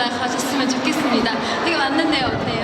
감당하셨으면 좋겠습니다. 되게 왔는데요, 네.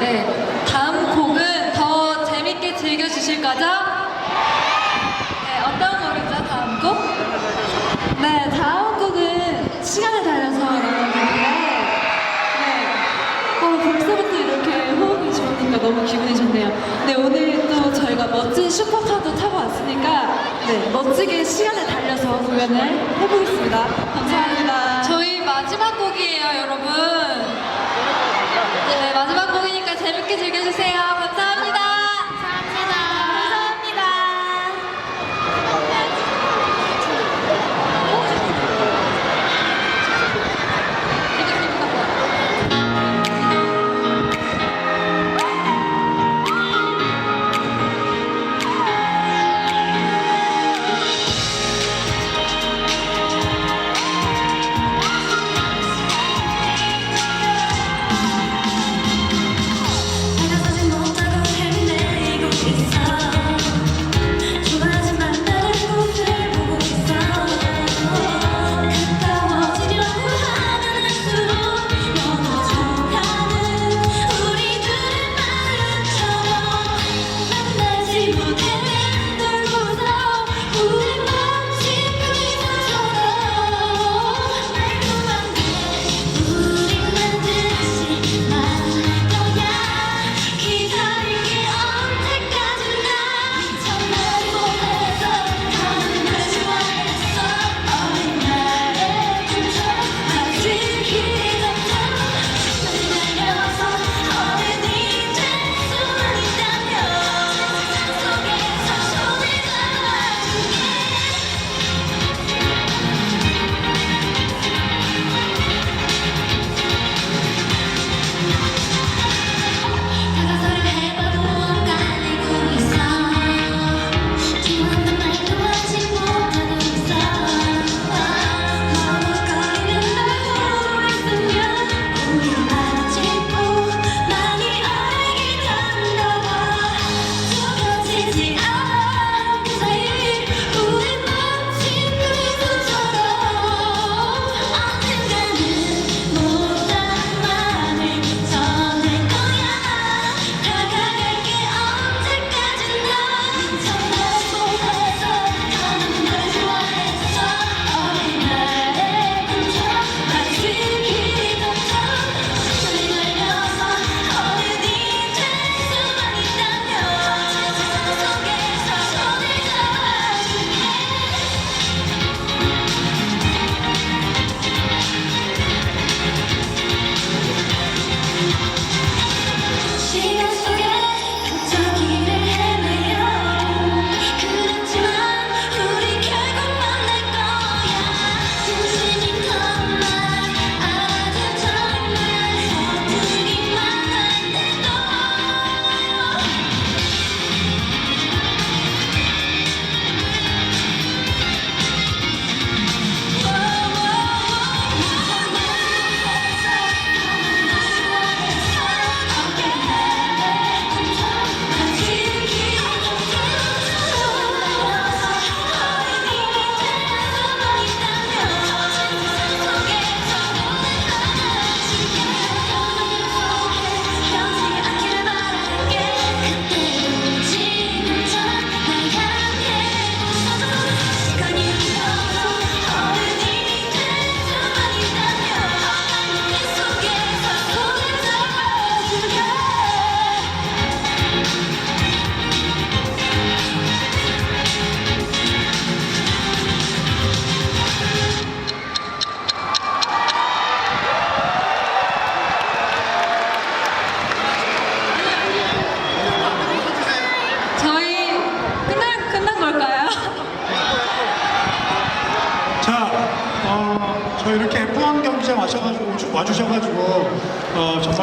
네, 다음 곡은 더 재밌게 즐겨주실 거죠? 네, 어떤 곡이죠? 다음 곡? 네, 다음 곡은 시간을 달려서 라는 곡인데 네, 어, 벌써부터 이렇게 호흡이 좋으니까 너무 기분이 좋네요. 네, 오늘 또 저희가 멋진 슈퍼카도 타고 왔으니까 네, 멋지게 시간을 달려서 공연을 해보겠습니다. 감사합니다. 저희 마지막 곡이에요, 여러분. 네, 마지막 재밌게 즐겨주세요. 감사합니다.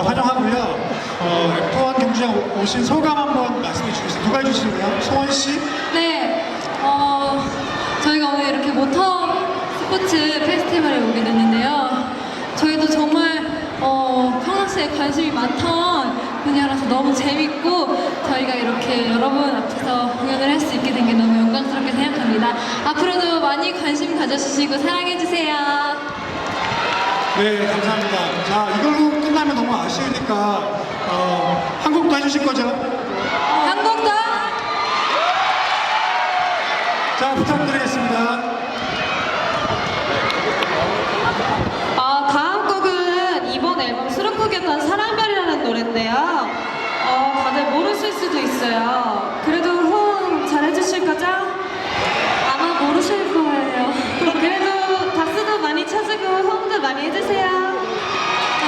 환영하고요. 어, F1 경기장 오- 오신 소감 한번 말씀해 주세요. 누가 해주실래요? 소원 씨? 네, 어, 저희가 오늘 이렇게 모터 스포츠 페스티벌에 오게 됐는데요. 저희도 정말 어, 평상시에 관심이 많던 분야라서 너무 재밌고 저희가 이렇게 여러분 앞에서 공연을 할 수 있게 된 게 너무 영광스럽게 생각합니다. 앞으로도 많이 관심 가져주시고 사랑해주세요. 네, 감사합니다. 자, 이걸로 끝나면 너무 아쉬우니까 어, 한 곡도 해주실 거죠? 한국 더! 자, 부탁드리겠습니다. 어, 다음 곡은 이번 앨범 수록곡이었던 사랑별이라는 노래인데요. 어, 다들 모르실 수도 있어요. 그래도 호응 잘 해주실 거죠? 아마 모르실 거예요. 그래도 박수도 많이 쳐주고 호응도 많이 해주세요.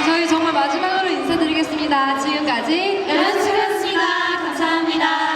자, 저희 정말 마지막으로 인사드리겠습니다. 지금까지 연습이었습니다. 감사합니다.